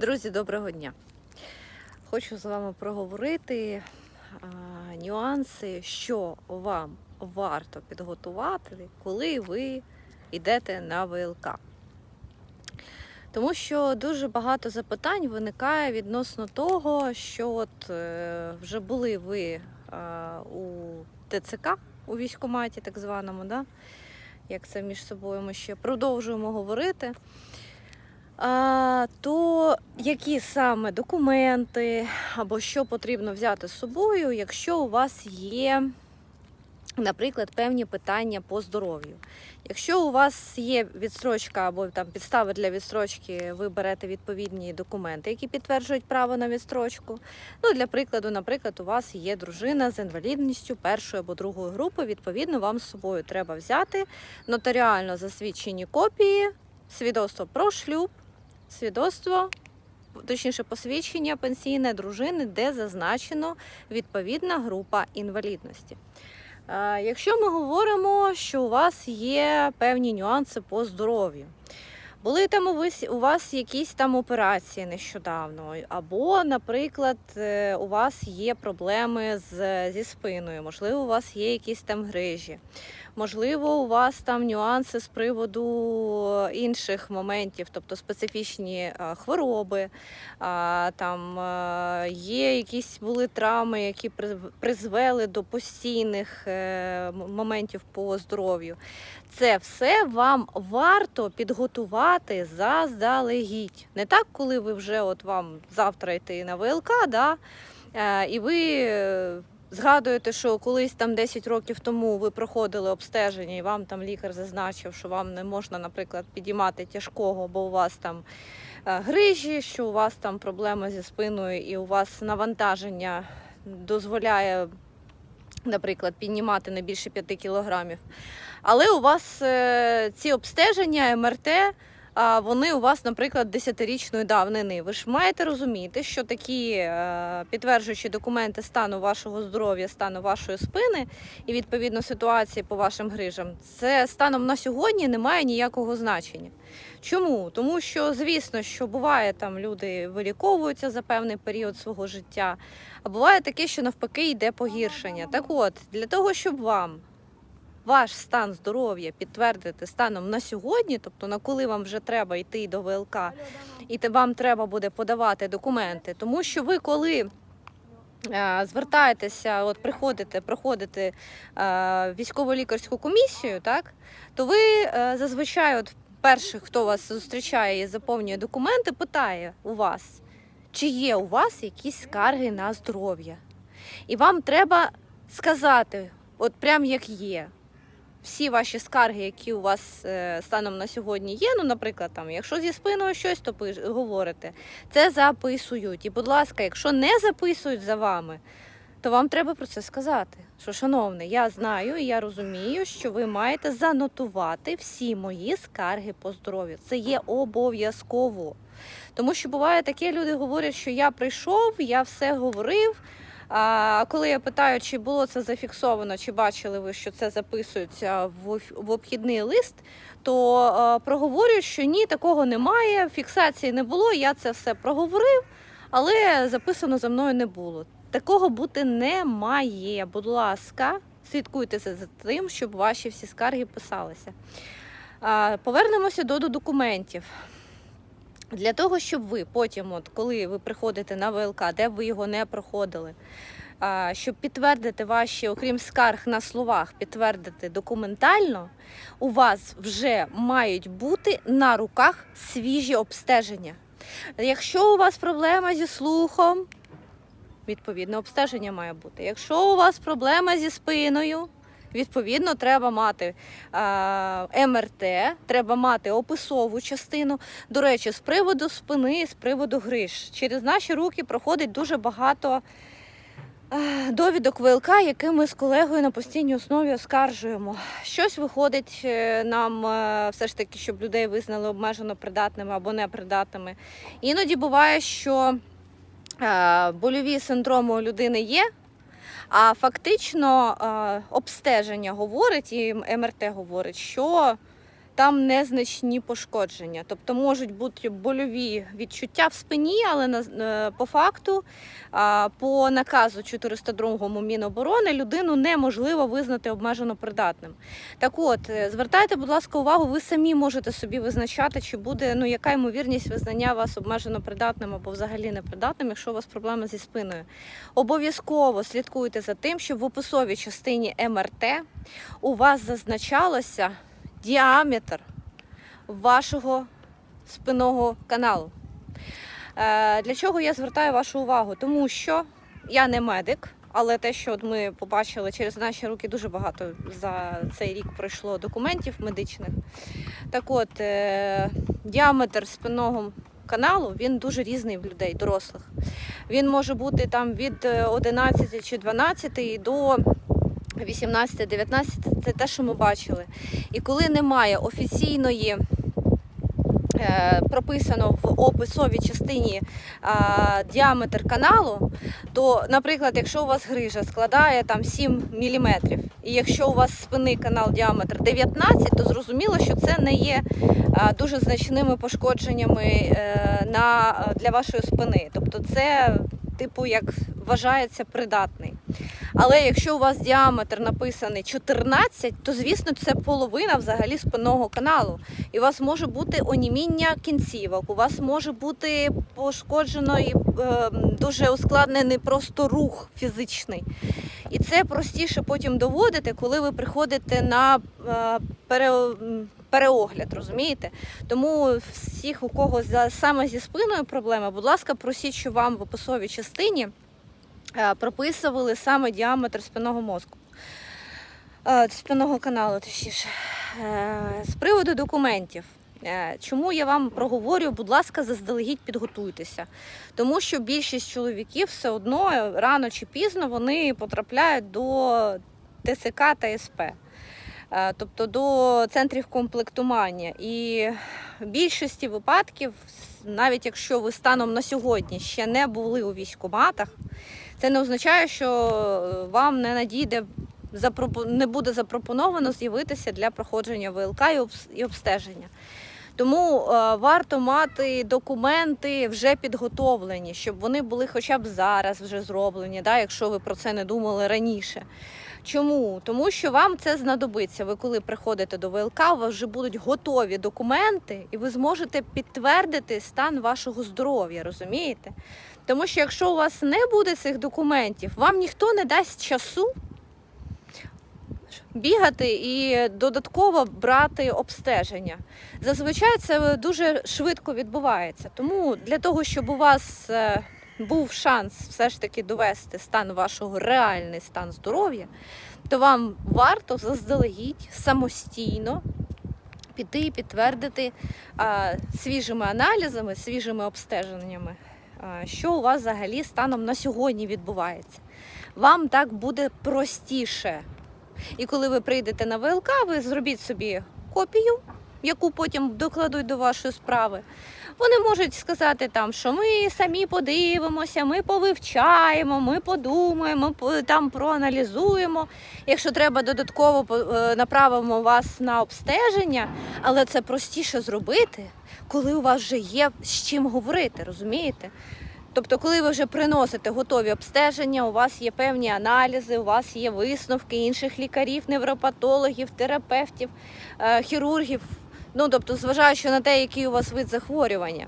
Друзі, доброго дня! Хочу з вами проговорити а, нюанси, що вам варто підготувати, коли ви йдете на ВЛК. Тому що дуже багато запитань виникає відносно того, що от е, вже були ви е, у ТЦК у військкоматі, так званому, да? як це між собою ми ще продовжуємо говорити. То які саме документи або що потрібно взяти з собою, якщо у вас є, наприклад, певні питання по здоров'ю. Якщо у вас є відстрочка або там підстави для відстрочки, ви берете відповідні документи, які підтверджують право на відстрочку. Ну, для прикладу, наприклад, у вас є дружина з інвалідністю першої або другої групи. Відповідно, вам з собою треба взяти нотаріально засвідчені копії, свідоцтво про шлюб, свідоцтво, точніше, посвідчення пенсійної дружини, де зазначено відповідна група інвалідності. Е, Якщо ми говоримо, що у вас є певні нюанси по здоров'ю, були там у вас- якісь там операції нещодавно, або, наприклад, е, у вас є проблеми з, зі спиною, можливо, у вас є якісь там грижі, можливо, у вас там нюанси з приводу інших моментів, тобто специфічні е, хвороби, там е, є якісь були травми, які призвели до постійних е, моментів по здоров'ю. Це все вам варто підготувати заздалегідь. Не так, коли ви вже от вам завтра йти на ВЛК, да, е, і ви е, згадуєте, що колись там 10 років тому ви проходили обстеження, і вам там лікар зазначив, що вам не можна, наприклад, підіймати тяжкого, бо у вас там е, грижі, що у вас там проблеми зі спиною, і у вас навантаження дозволяє, наприклад, піднімати не більше 5 кілограмів. Але у вас е, ці обстеження, МРТ, вони у вас, наприклад, 10-річної давнини. Ви ж маєте розуміти, що такі е, підтверджуючі документи стану вашого здоров'я, стану вашої спини і відповідно ситуації по вашим грижам, це станом на сьогодні не має ніякого значення. Чому? Тому що, звісно, що буває там люди виліковуються за певний період свого життя, а буває таке, що навпаки йде погіршення. Так от, для того, щоб вам ваш стан здоров'я підтвердити станом на сьогодні, тобто на коли вам вже треба йти до ВЛК, і вам треба буде подавати документи, тому що ви коли. е, Звертаєтеся, от приходите, проходите е, військово-лікарську комісію, так то ви е, зазвичай, от перший, хто вас зустрічає і заповнює документи, питає у вас, чи є у вас якісь скарги на здоров'я. І вам треба сказати, от прям як є. Всі ваші скарги, які у вас е, станом на сьогодні є, ну, наприклад, там, якщо зі спиною щось, то пиш, говорите, це записують. І, будь ласка, якщо не записують за вами, то вам треба про це сказати. Що, шановний, я знаю і я розумію, що ви маєте занотувати всі мої скарги по здоров'ю. Це є обов'язково. Тому що буває таке, люди говорять, що я прийшов, я все говорив. А коли я питаю, чи було це зафіксовано, чи бачили ви, що це записується в обхідний лист, то е, проговорюють, що ні, такого немає, фіксації не було, я це все проговорив, але записано за мною не було. Такого бути не має. Будь ласка, слідкуйте за тим, щоб ваші всі скарги писалися. Повернемося до документів. Для того, щоб ви потім, от, коли ви приходите на ВЛК, де б ви його не проходили, щоб підтвердити ваші, окрім скарг на словах, підтвердити документально, у вас вже мають бути на руках свіжі обстеження. Якщо у вас проблема зі слухом, відповідне обстеження має бути. Якщо у вас проблема зі спиною, відповідно, треба мати а, МРТ, треба мати описову частину. До речі, з приводу спини, з приводу гриж. Через наші руки проходить дуже багато е, довідок ВЛК, які ми з колегою на постійній основі оскаржуємо. Щось виходить е, нам е, все ж таки, щоб людей визнали обмежено придатними або непридатними. Іноді буває, що е, больові синдроми у людини є. А фактично е, обстеження говорить і МРТ говорить, що там незначні пошкодження. Тобто можуть бути больові відчуття в спині, але е, по факту, по наказу 402 Міноборони людину неможливо визнати обмежено придатним. Так от, е, звертайте, будь ласка, увагу, ви самі можете собі визначати, чи буде ну яка ймовірність визнання вас обмежено придатним або взагалі непридатним, якщо у вас проблеми зі спиною. Обов'язково слідкуйте за тим, щоб в описовій частині МРТ у вас зазначалося діаметр вашого спинного каналу. Е, Для чого я звертаю вашу увагу? Тому що я не медик, але те, що от ми побачили через наші руки, дуже багато за цей рік пройшло документів медичних. Так от, е, діаметр спинного каналу він дуже різний в людей, дорослих. Він може бути там від е, 11 чи 12 до 18-19 це те, що ми бачили. І коли немає офіційної, е, прописано в описовій частині е, діаметр каналу, то, наприклад, якщо у вас грижа складає там 7 мм, і якщо у вас спинний канал діаметр 19, то зрозуміло, що це не є е, дуже значними пошкодженнями е, на, для вашої спини. Тобто це, типу, як вважається придатний. Але якщо у вас діаметр написаний 14, то звісно це половина взагалі спинного каналу. І у вас може бути оніміння кінцівок, у вас може бути пошкоджено і е, дуже ускладнений просто рух фізичний. І це простіше потім доводити, коли ви приходите на е, пере, переогляд, розумієте? Тому всіх, у кого за, саме зі спиною проблеми, будь ласка, просіть, що вам в описовій частині прописували саме діаметр спинного мозку. Е, Спинного каналу, точніше. Е, З приводу документів. Е, Чому я вам проговорю, будь ласка, заздалегідь підготуйтеся. Тому що більшість чоловіків все одно е, рано чи пізно вони потрапляють до ТСК та СП, Е, тобто до центрів комплектування. І в більшості випадків, навіть якщо ви станом на сьогодні ще не були у військкоматах, це не означає, що е, вам не надійде не буде запропоновано з'явитися для проходження ВЛК і обстеження. Тому е, варто мати документи вже підготовлені, щоб вони були хоча б зараз вже зроблені, да, якщо ви про це не думали раніше. Чому? Тому що вам це знадобиться. Ви коли приходите до ВЛК, у вас вже будуть готові документи, і ви зможете підтвердити стан вашого здоров'я, розумієте? Тому що якщо у вас не буде цих документів, вам ніхто не дасть часу бігати і додатково брати обстеження. Зазвичай це дуже швидко відбувається. Тому для того, щоб у вас е, був шанс все ж таки довести стан вашого реальний стан здоров'я, то вам варто заздалегідь самостійно піти і підтвердити а, свіжими аналізами, свіжими обстеженнями, що у вас взагалі станом на сьогодні відбувається. Вам так буде простіше. І коли ви прийдете на ВЛК, ви зробіть собі копію, яку потім докладуть до вашої справи. Вони можуть сказати там, що ми самі подивимося, ми повивчаємо, ми подумаємо, там проаналізуємо. Якщо треба, додатково е, направимо вас на обстеження, але це простіше зробити, коли у вас вже є з чим говорити, розумієте? Тобто, коли ви вже приносите готові обстеження, у вас є певні аналізи, у вас є висновки інших лікарів, невропатологів, терапевтів, е, хірургів. Ну тобто, зважаючи на те, який у вас вид захворювання.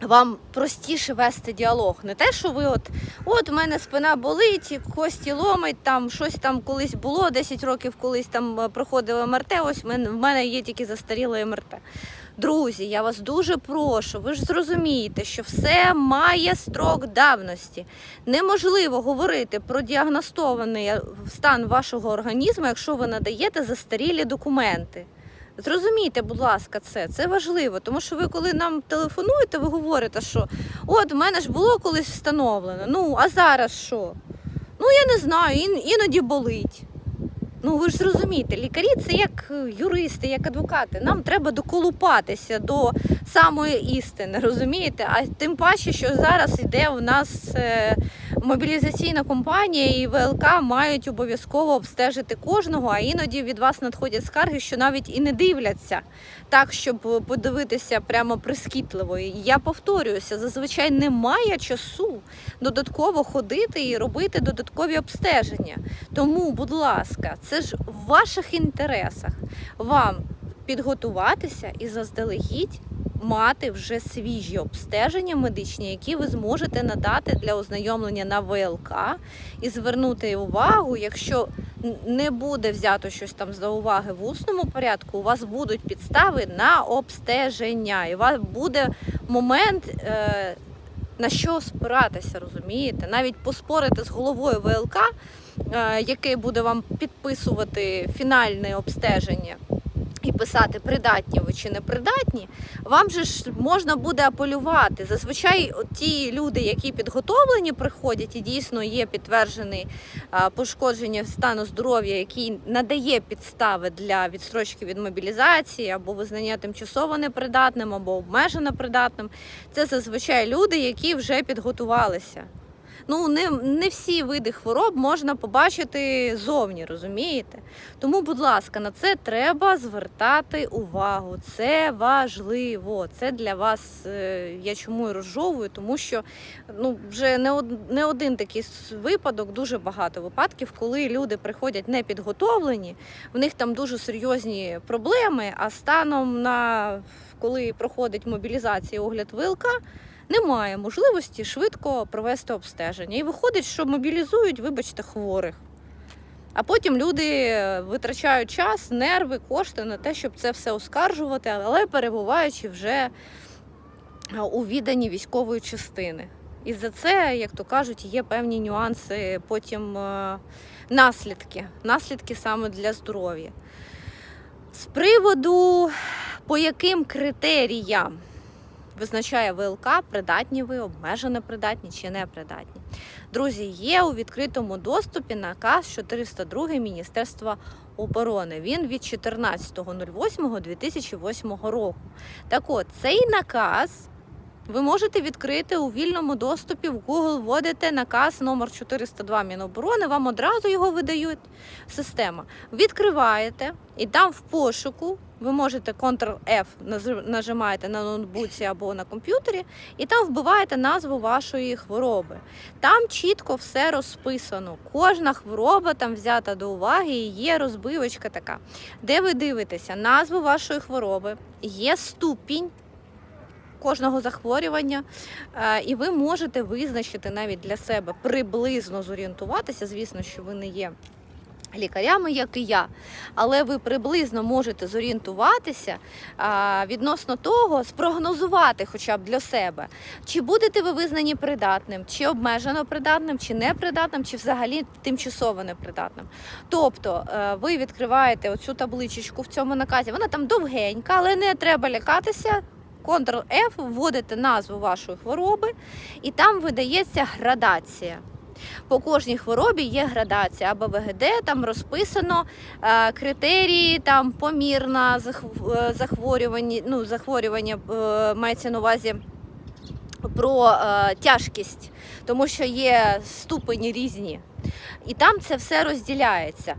Вам простіше вести діалог. Не те, що ви от, от в мене спина болить, кості ломить, там щось там колись було, 10 років колись там е, проходили МРТ, ось в мене, є тільки застаріле МРТ. Друзі, я вас дуже прошу, ви ж зрозумієте, що все має строк давності. Неможливо говорити про діагностований стан вашого організму, якщо ви надаєте застарілі документи. Зрозумійте, будь ласка, це це важливо, тому що ви, коли нам телефонуєте, ви говорите, що от в мене ж було колись встановлено. Ну а зараз що? Ну я не знаю, ін- іноді болить. Ну ви ж зрозумієте, лікарі це як е, юристи, як адвокати. Нам треба доколупатися до самої істини, розумієте? А тим паче, що зараз іде у нас е, мобілізаційна компанія і ВЛК мають обов'язково обстежити кожного, а іноді від вас надходять скарги, що навіть і не дивляться так, щоб подивитися прямо прискіпливо. І Я повторююся, зазвичай немає часу додатково ходити і робити додаткові обстеження. Тому, будь ласка, це ж в ваших інтересах вам підготуватися і заздалегідь мати вже свіжі обстеження медичні, які ви зможете надати для ознайомлення на ВЛК і звернути увагу, якщо не буде взято щось там за уваги в усному порядку, у вас будуть підстави на обстеження, і у вас буде момент. Е- на що спиратися, розумієте? Навіть поспорити з головою ВЛК, е, який буде вам підписувати фінальне обстеження і писати, придатні ви чи не придатні, вам же ж можна буде апелювати. Зазвичай ті люди, які підготовлені, приходять і дійсно є підтверджений а, пошкодження стану здоров'я, який надає підстави для відстрочки від мобілізації або визнання тимчасово непридатним, або обмежено придатним. Це зазвичай люди, які вже підготувалися. Ну, не, не всі види хвороб можна побачити зовні, розумієте? Тому, будь ласка, на це треба звертати увагу. Це важливо. Це для вас. е, Я чому і розжовую, тому що ну, вже не, од, не один такий випадок, дуже багато випадків, коли люди приходять непідготовлені, в них там дуже серйозні проблеми, а станом на коли проходить мобілізація огляд вилка, немає можливості швидко провести обстеження. І виходить, що мобілізують, вибачте, хворих. А потім люди е, витрачають час, нерви, кошти на те, щоб це все оскаржувати, але перебуваючи вже е, у відданні військової частини. І за це, як то кажуть, є певні нюанси, потім е, наслідки, наслідки саме для здоров'я. З приводу, по яким критеріям визначає ВЛК, придатні ви, обмежено придатні чи не придатні. Друзі, є у відкритому доступі наказ 402 Міністерства оборони. Він від 14.08.2008 року. Так от, цей наказ ви можете відкрити у вільному доступі в Google, вводите наказ номер 402 Міноборони, вам одразу його видають система. Відкриваєте і там в пошуку ви можете Ctrl-F нажимаєте на ноутбуці або на комп'ютері, і там вбиваєте назву вашої хвороби. Там чітко все розписано. Кожна хвороба там взята до уваги і є розбивочка така, де ви дивитеся назву вашої хвороби, є ступінь. Кожного захворювання, Е, і ви можете визначити навіть для себе приблизно зорієнтуватися. Звісно, що ви не є лікарями, як і я, але ви приблизно можете зорієнтуватися а, відносно того, спрогнозувати хоча б для себе, чи будете ви визнані придатним, чи обмежено придатним, чи непридатним, чи взагалі тимчасово непридатним. Тобто е, ви відкриваєте оцю табличечку в цьому наказі, вона там довгенька, але не треба лякатися. Ctrl-F, вводите назву вашої хвороби, і там видається градація. По кожній хворобі є градація або ВГД, там розписано е, критерії, там помірна е, захворювання, ну, захворювання е, мається на увазі про е, тяжкість, тому що є ступені різні. І там це все розділяється.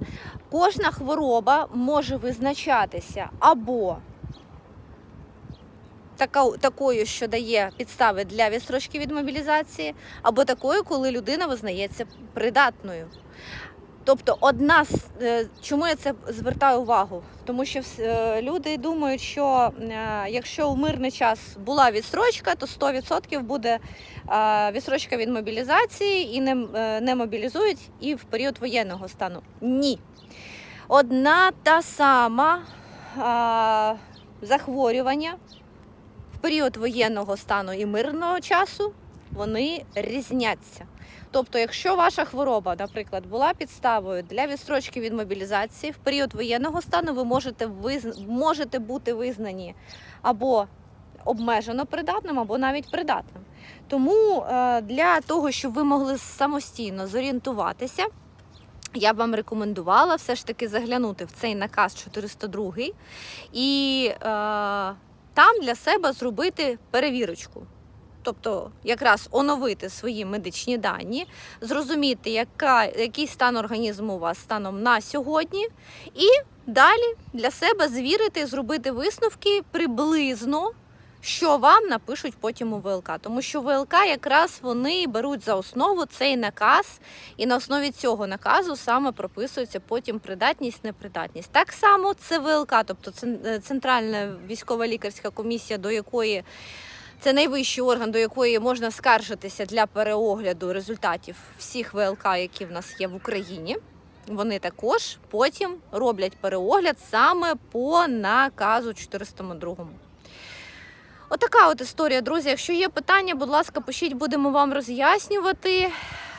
Кожна хвороба може визначатися або такою, що дає підстави для відстрочки від мобілізації, або такою, коли людина визнається придатною. Тобто, одна з е, чому я це звертаю увагу? Тому що е, люди думають, що е, якщо у мирний час була відстрочка, то 100% буде відстрочка від мобілізації і не, не мобілізують і в період воєнного стану. Ні. Одна та сама захворювання період воєнного стану і мирного часу вони різняться. Тобто, якщо ваша хвороба, наприклад, була підставою для відстрочки від мобілізації, в період воєнного стану ви можете визн... можете бути визнані або обмежено придатним, або навіть придатним. Тому е, для того, щоб ви могли самостійно зорієнтуватися, я б вам рекомендувала все ж таки заглянути в цей наказ 402 і е, там для себе зробити перевірочку. тобто якраз оновити свої медичні дані, зрозуміти, яка, який стан організму у вас станом на сьогодні, і далі для себе звірити, зробити висновки приблизно. Що вам напишуть потім у ВЛК, тому що ВЛК якраз вони беруть за основу цей наказ, і на основі цього наказу саме прописується потім придатність, непридатність. Так само це ВЛК, тобто е, Центральна військова лікарська комісія, до якої це найвищий орган, до якої можна скаржитися для переогляду результатів всіх ВЛК, які в нас є в Україні. Вони також потім роблять переогляд саме по наказу 402. Отака от історія, друзі. Якщо є питання, будь ласка, пишіть, будемо вам роз'яснювати.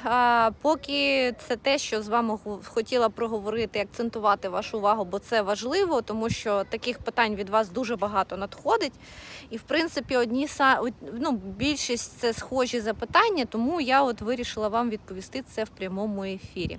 А, поки це те, що з вами хотіла проговорити, акцентувати вашу увагу, бо це важливо, тому що таких питань від вас дуже багато надходить. І в принципі, одні ну, більшість це схожі запитання, тому я от вирішила вам відповісти це в прямому ефірі.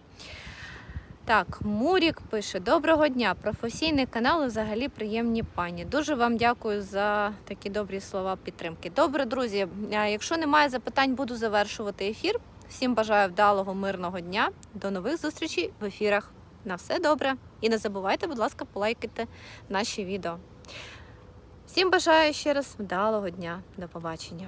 Так, Мурік пише: Доброго дня! Професійний канал і взагалі приємні пані. Дуже вам дякую за такі добрі слова підтримки. Добре, друзі. Якщо немає запитань, буду завершувати ефір. Всім бажаю вдалого, мирного дня. До нових зустрічей в ефірах. На все добре. І не забувайте, будь ласка, полайкайте наші відео. Всім бажаю ще раз вдалого дня. До побачення.